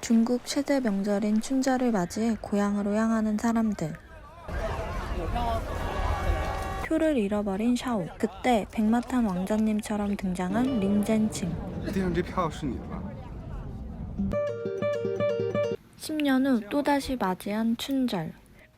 중국 최대 명절인 춘절을 맞이해 고향으로 향하는 사람들. 표를 잃어버린 샤오. 그때 백마탄 왕자님처럼 등장한 린젠칭. 10년 후 또다시 맞이한 춘절.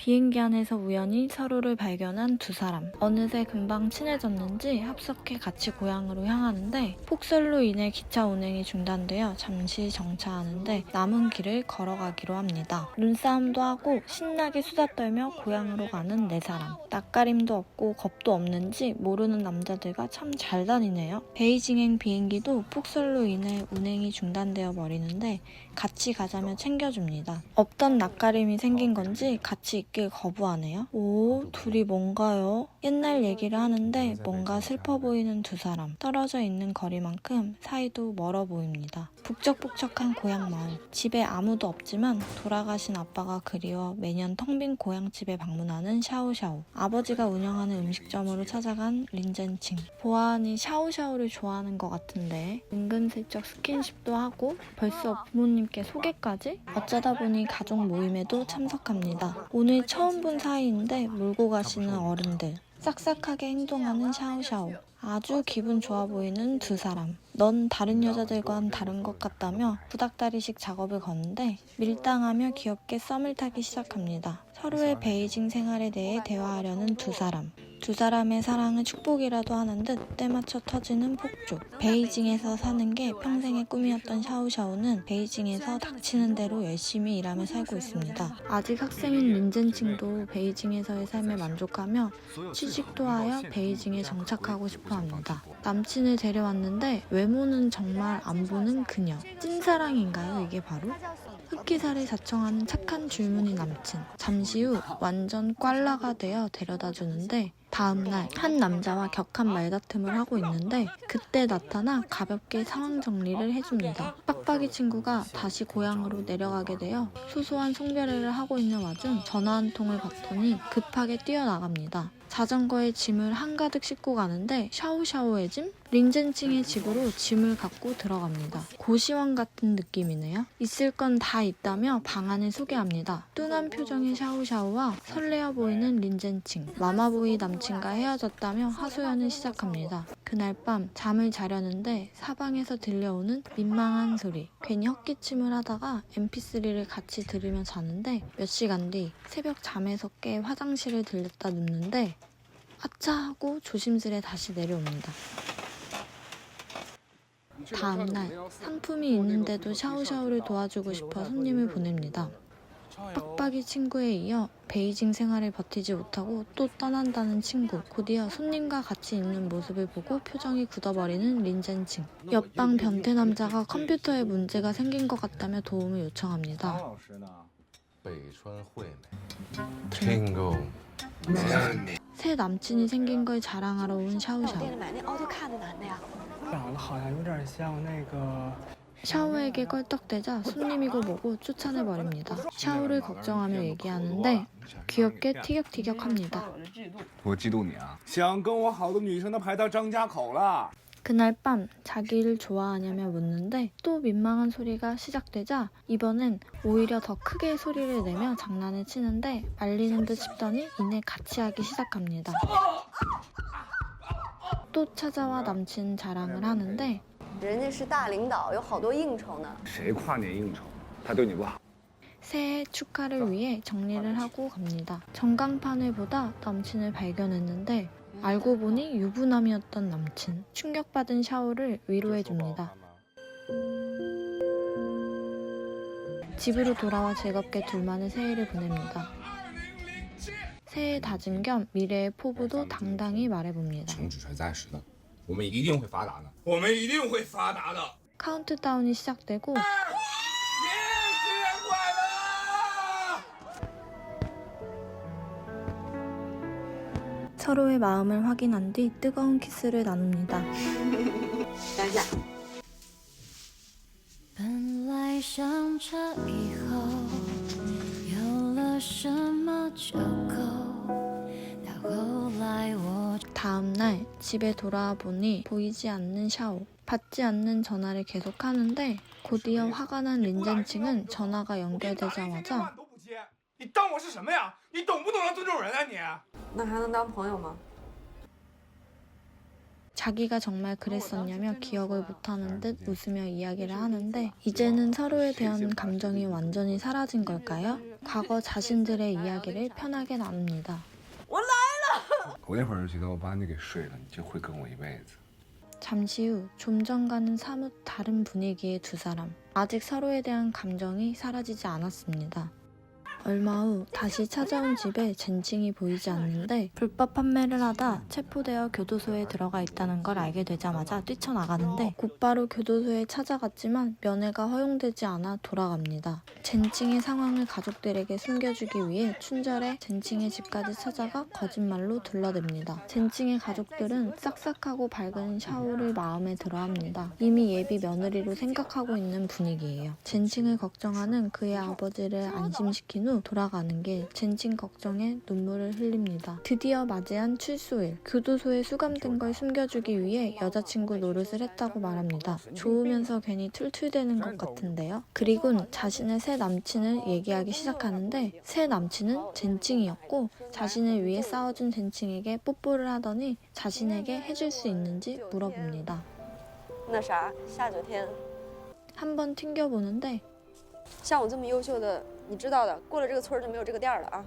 비행기 안에서 우연히 서로를 발견한 두 사람. 어느새 금방 친해졌는지 합석해 같이 고향으로 향하는데 폭설로 인해 기차 운행이 중단되어 잠시 정차하는데 남은 길을 걸어가기로 합니다. 눈싸움도 하고 신나게 수다 떨며 고향으로 가는 네 사람. 낯가림도 없고 겁도 없는지 모르는 남자들과 참 잘 다니네요. 베이징행 비행기도 폭설로 인해 운행이 중단되어 버리는데 같이 가자며 챙겨줍니다. 없던 낯가림이 생긴 건지 같이 있길 거부하네요. 오, 둘이 뭔가요? 옛날 얘기를 하는데 뭔가 슬퍼 보이는 두 사람. 떨어져 있는 거리만큼 사이도 멀어 보입니다. 북적북적한 고향 마을. 집에 아무도 없지만 돌아가신 아빠가 그리워 매년 텅 빈 고향집에 방문하는 샤오샤오. 아버지가 운영하는 음식점으로 찾아간 린젠칭. 보아하니 샤오샤오를 좋아하는 것 같은데 은근슬쩍 스킨십도 하고 벌써 부모님 께 소개까지? 어쩌다 보니 가족 모임에도 참석합니다. 오늘 처음 본 사이인데 몰고 가시는 어른들. 싹싹하게 행동하는 샤오샤오. 아주 기분 좋아 보이는 두 사람. 넌 다른 여자들과는 다른 것 같다며 구닥다리식 작업을 거는데 밀당하며 귀엽게 썸을 타기 시작합니다. 서로의 베이징 생활에 대해 대화하려는 두 사람. 두 사람의 사랑은 축복이라도 하는 듯 때맞춰 터지는 폭주. 베이징에서 사는 게 평생의 꿈이었던 샤오샤오는 베이징에서 닥치는 대로 열심히 일하며 살고 있습니다. 아직 학생인 린젠칭도 베이징에서의 삶에 만족하며 취직도 하여 베이징에 정착하고 싶어 합니다. 남친을 데려왔는데 외모는 정말 안 보는 그녀. 찐사랑인가요, 이게 바로? 흑기사를 자청하는 착한 줄무늬 남친. 잠시 후 완전 꽐라가 되어 데려다 주는데 다음날 한 남자와 격한 말다툼을 하고 있는데 그때 나타나 가볍게 상황 정리를 해줍니다. 빡빡이 친구가 다시 고향으로 내려가게 되어 소소한 송별회를 하고 있는 와중 전화 한 통을 받더니 급하게 뛰어나갑니다. 자전거에 짐을 한가득 싣고 가는데 샤오샤오의 짐? 린젠칭의 집으로 짐을 갖고 들어갑니다. 고시원 같은 느낌이네요. 있을 건 다 있다며 방안을 소개합니다. 뚱한 표정의 샤오샤오와 설레어 보이는 린젠칭. 마마보이 남친과 헤어졌다며 하소연을 시작합니다. 그날 밤 잠을 자려는데 사방에서 들려오는 민망한 소리. 괜히 헛기침을 하다가 mp3를 같이 들으며 자는데 몇 시간 뒤 새벽 잠에서 깨 화장실을 들렸다 눕는데 아차 하고 조심스레 다시 내려옵니다. 다음날 상품이 있는데도 샤오샤오를 도와주고 싶어 손님을 보냅니다. 빡빡이 친구에 이어 베이징 생활을 버티지 못하고 또 떠난다는 친구 곧이어 손님과 같이 있는 모습을 보고 표정이 굳어버리는 린젠칭 옆방 변태 남자가 컴퓨터에 문제가 생긴 것 같다며 도움을 요청합니다 老师呢？北川惠美，Tingo， 새 남친이 생긴 걸 자랑하러 온 店 샤오샤오 里买那 AutoCAD 的男的呀。长得好像有点像那个 샤오에게 껄떡대자 손님이고 뭐고 쫓아내버립니다 샤오를 걱정하며 얘기하는데 귀엽게 티격태격합니다 我嫉妒你啊！想跟我好的女生都排到张家口了。 그날 밤 자기를 좋아하냐며 묻는데 또 민망한 소리가 시작되자 이번엔 오히려 더 크게 소리를 내며 장난을 치는데 말리는 듯 싶더니 이내 같이 하기 시작합니다. 또 찾아와 남친 자랑을 하는데 人家是大领导，有好多应酬呢。谁跨年应酬？他对你不好。 새해 축하를 위해 정리를 하고 갑니다. 전광판을 보다 남친을 발견했는데 알고 보니 유부남이었던 남친. 충격받은 샤오를 위로해줍니다. 집으로 돌아와 즐겁게 둘만의 새해를 보냅니다. 새해 다짐 겸 미래의 포부도 당당히 말해봅니다. 穷只是暂时的，我们一定会发达的，我们一定会发达的。 카운트다운이 시작되고 서로의 마음을 확인한 뒤 뜨거운 키스를 나눕니다. 等一下，本来想着以后有了什么就够，到后来我。 다음 날 집에 돌아와 보니 보이지 않는 샤오. 받지 않는 전화를 계속 하는데 곧이어 화가 난 린젠칭은 전화가 我给你打了一 연결되자마자 天电话你都不接，你当我是什么呀？你懂不懂得尊重人啊你？ 那还能当朋友吗？ 자기가 정말 그랬었냐며 기억을 못하는 듯 웃으며 이야기를 하는데 이제는 서로에 대한 감정이 완전히 사라진 걸까요? 과거 자신들의 이야기를 편하게 나눕니다. 我那会儿觉得我把你给睡了，你就会跟我一辈子。 잠시 후 좀 전과는 사뭇 다른 분위기의 두 사람. 아직 서로에 대한 감정이 사라지지 않았습니다. 얼마 후 다시 찾아온 집에 젠칭이 보이지 않는데 불법 판매를 하다 체포되어 교도소에 들어가 있다는 걸 알게 되자마자 뛰쳐나가는데 곧바로 교도소에 찾아갔지만 면회가 허용되지 않아 돌아갑니다. 젠칭의 상황을 가족들에게 숨겨주기 위해 춘절에 젠칭의 집까지 찾아가 거짓말로 둘러댑니다. 젠칭의 가족들은 싹싹하고 밝은 샤오를 마음에 들어합니다. 이미 예비 며느리로 생각하고 있는 분위기예요. 젠칭을 걱정하는 그의 아버지를 안심시킨 후후 돌아가는 길 젠친 걱정에 눈물을 흘립니다. 드디어 맞이한 출소일. 교도소에 수감된 걸 숨겨주기 위해 여자친구 노릇을 했다고 말합니다. 좋으면서 괜히 툴툴대는 것 같은데요. 그리곤 자신의 새 남친을 얘기하기 시작하는데 새 남친은 젠칭이었고 자신을 위해 싸워준 젠칭에게 뽀뽀를 하더니 자신에게 해줄 수 있는지 물어봅니다. 한번 튕겨보는데 像我这么优秀的，你知道的，过了这个村儿就没有这个店儿了啊。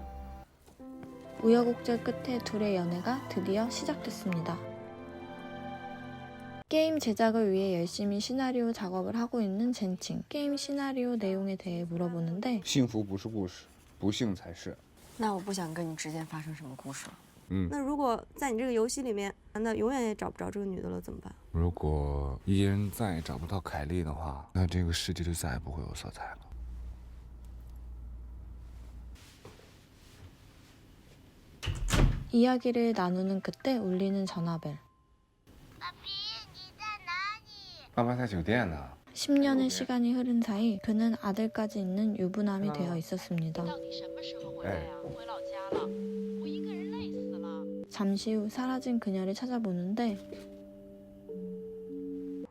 우여곡절 끝에 둘의 연애가 드디어 시작됐습니다. 게임 제작을 위해 열심히 시나리오 작업을 하고 있는 젠칭. 게임 시나리오 내용에 대해 물어보는데 幸福不是故事，不幸才是。那我不想跟你之间发生什么故事了。嗯，那如果在你这个游戏里面，难道永远也找不着这个女的了，怎么办？如果伊人再也找不到凯莉的话，那这个世界就再也不会有色彩了。 이야기를 나누는 그때 울리는 전화벨. 爸爸在酒店呢。 10년의 시간이 흐른 사이 그는 아들까지 있는 유부남이 되어 있었습니다. 哎， 잠시 후 사라진 그녀를 찾아보는데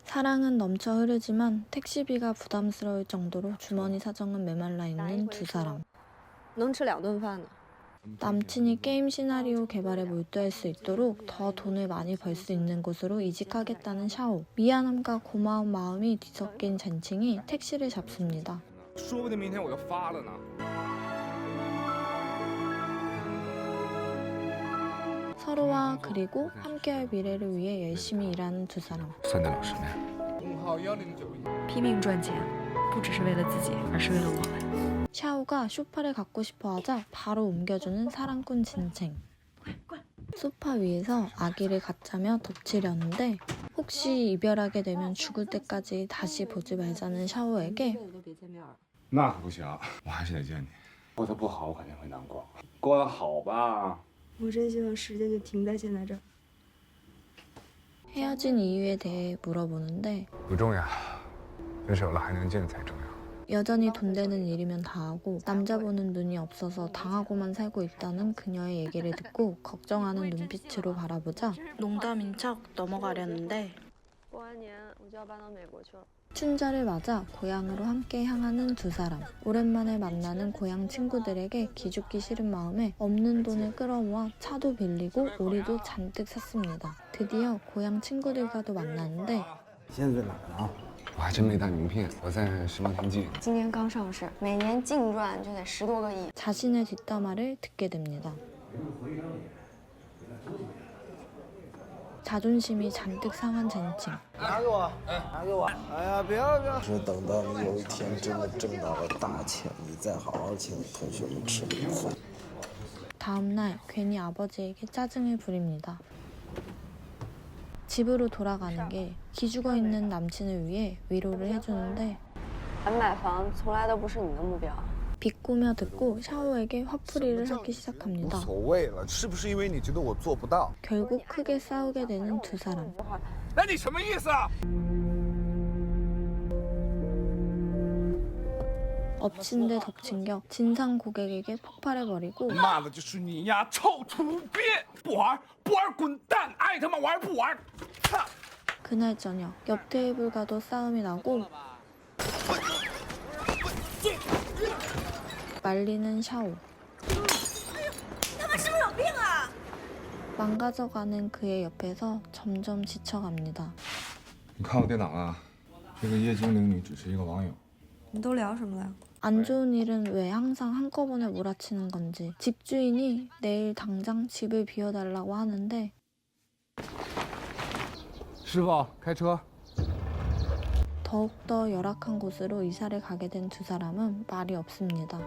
사랑은 넘쳐 흐르지만 택시비가 부담스러울 정도로 주머니 사정은 메말라 있는 두 사람. 能吃两顿饭呢。 남친이 게임 시나리오 개발에 몰두할 수 있도록 더 돈을 많이 벌 수 있는 곳으로 이직하겠다는 샤오. 미안함과 고마운 마음이 뒤섞인 젠칭이 택시를 잡습니다. 说不定明天我就发了呢。 서로와 그리고 함께할 미래를 위해 열심히 일하는 두 사람. 算得了什么呀？工号幺零九一。拼命赚钱，不只是为了自己，而是为了我们。 샤오가 소파를 갖고 싶어 하자 바로 옮겨주는 사랑꾼 진챙. 소파 위에서 아기를 갖자며 덮치려는데 혹시 이별하게 되면 죽을 때까지 다시 보지 말자는 샤오에게 都别见面了。那可不行，我还是得见你。过得不好，我肯定会难过。过得好吧？我真希望时间就停在现在这儿。 헤어진 이유에 대해 물어보는데 不重要，分手了还能见才重要。 여전히 돈 되는 일이면 다 하고 남자 보는 눈이 없어서 당하고만 살고 있다는 그녀의 얘기를 듣고 걱정하는 눈빛으로 바라보자 농담인 척 넘어가려는데 춘절을 맞아 고향으로 함께 향하는 두 사람. 오랜만에 만나는 고향 친구들에게 기죽기 싫은 마음에 없는 돈을 끌어모아 차도 빌리고 오리도 잔뜩 샀습니다. 드디어 고향 친구들과도 만났는데 我还真没带名片，我在石茂天记。今年刚上市，每年净赚就得十多个亿。 자신의 뒷담화를 듣게 됩니다. 자존심이 잔뜩 상한 젠칭. 拿给我，拿给我！哎呀，不要不要！是等到你有一天真的挣到了大钱，你再好好请同学们吃顿饭。 다음날 괜히 아버지에게 짜증을 부립니다. 집으로 돌아가는 게 기죽어 있는 남친을 위해 위로를 해주는데 비 꾸며 듣고 샤오에게 화풀이를 하기 시작합니다. 결국 크게 싸우게 되는 두 사람. 엎친 데 덮친 격 진상 고객에게 폭발해버리고 骂的就是你呀，臭土鳖！不玩，不玩，滚蛋！爱他妈玩不玩？操！ 그날 저녁 옆 테이블과도 싸움이 나고 말리는 샤오 망가져가는 그의 옆에서 점점 지쳐갑니다. 你看我电脑啊，这个叶精灵女只是一个网友。你都聊什么了？ 안 좋은 일은 왜 항상 한꺼번에 몰아치는 건지 집주인이 내일 당장 집을 비워달라고 하는데 师傅，开车。 더욱더 열악한 곳으로 이사를 가게 된 두 사람은 말이 없습니다.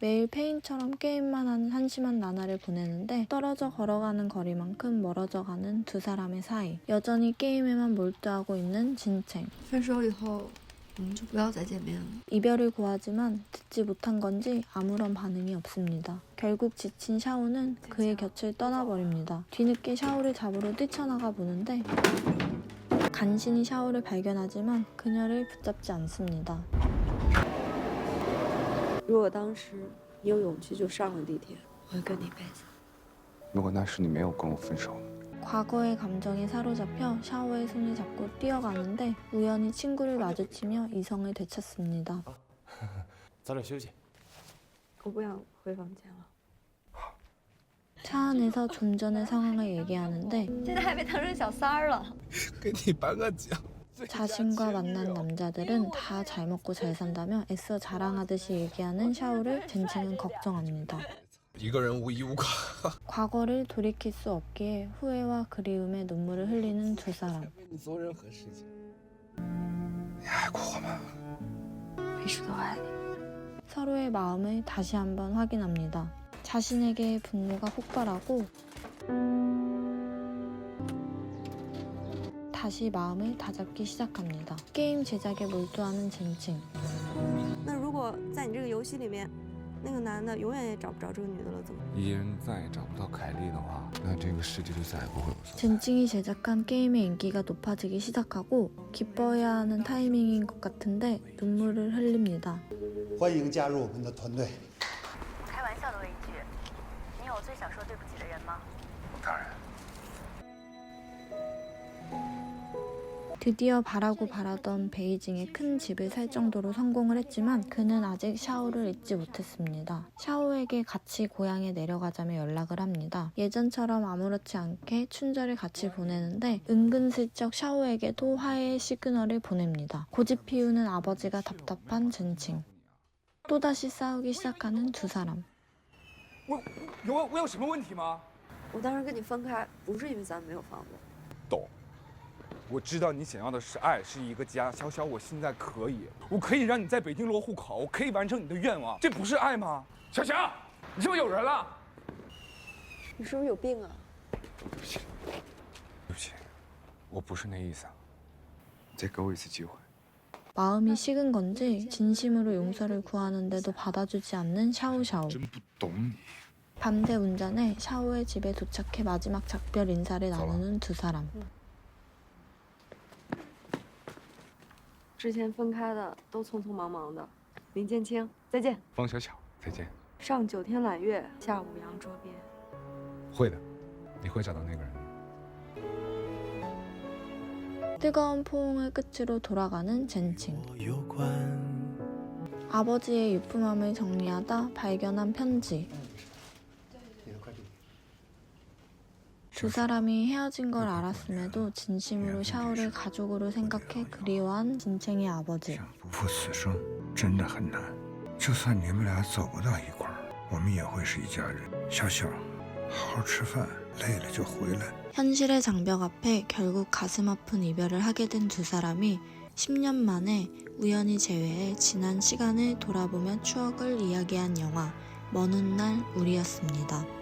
매일 페인처럼 게임만 하는 한심한 나날을 보내는데 떨어져 걸어가는 거리만큼 멀어져 가는 두 사람의 사이. 여전히 게임에만 몰두하고 있는 진챙. 分手以后， 我们就不要再见面了。 이별을 고하지만 듣지 못한 건지 아무런 반응이 없습니다. 결국 지친 샤오는 그의 곁을 떠나버립니다. 뒤늦게 샤오를 잡으러 뛰쳐나가 보는데 간신히 샤오를 발견하지만 그녀를 붙잡지 않습니다. 如果当时你有勇气就上了地铁，我会跟你一辈子。如果那时你没有跟我分手， 과거의 감정에 사로잡혀 샤오의 손을 잡고 뛰어가는데 우연히 친구를 마주치며 이성을 되찾습니다. 早点休息。我不想回房间了。 차 안에서 좀 전의 상황을 얘기하는데 现在还被当成小三儿了。给你颁个奖。 자신과 만난 남자들은 다 잘 먹고 잘 산다며 애써 자랑하듯이 얘기하는 샤오를 젠칭은 걱정합니다. 一个人无依无靠。 과거를 돌이킬 수 없기에 후회와 그리움에 눈물을 흘리는 두 사람. 为你做任何事情。你爱过我吗？我一直都爱你。 서로의 마음을 다시 한번 확인합니다. 자신에게 분노가 폭발하고 다시 마음을 다잡기 시작합니다. 게임 제작에 몰두하는 젠칭. 那如果在你这个游戏里面， 那个男的永远也找不着这个女的了，怎么？伊人再也找不到凯莉的话，那这个世界就再也不会有色彩。 젠칭이 제작한 게임의 인기가 높아지기 시작하고 기뻐해야 하는 타이밍인 것 같은데 눈물을 흘립니다. 欢迎加入我们的团队。 드디어 바라고 바라던 베이징에 큰 집을 살 정도로 성공을 했지만 그는 아직 샤오를 잊지 못했습니다. 샤오에게 같이 고향에 내려가자며 연락을 합니다. 예전처럼 아무렇지 않게 춘절을 같이 보내는데 은근슬쩍 샤오에게도 화해의 시그널을 보냅니다. 고집 피우는 아버지가 답답한 젠칭. 또다시 싸우기 시작하는 두 사람. 我有我有什么问题吗？我当时跟你分开，不是因为咱们没有房子，懂。 我知道你想要的是爱，是一个家。小小，我现在可以，我可以让你在北京落户口，我可以完成你的愿望，这不是爱吗？小强，你是不是有人了？你是不是有病啊？对不起，我不是那意思啊。再给我一次机会。 마음이 식은 건지 진심으로 용서를 구하는데도 받아주지 않는 샤오샤오. 真不懂你。 밤새 운전해 샤오의 집에 도착해 마지막 작별 인사를 나누는 두 사람. 之前分开的都匆匆忙忙的。林建清，再见。方小巧，再见。上九天揽月，下五洋捉鳖。会的，你会找到那个人的。 뜨거운 포옹을 끝으로 돌아가는 젠칭. 아버지의 유품함을 정리하다 발견한 편지. 두 사람이 헤어진 걸 알았음에도 진심으로 샤오를 가족으로 생각해 그리워한 진챙의 아버지. 현실의 장벽 앞에 결국 가슴 아픈 이별을 하게 된 두 사람이 10년 만에 우연히 제외해 지난 시간을 돌아보며 추억을 이야기한 영화 먼 훗날 우리였습니다.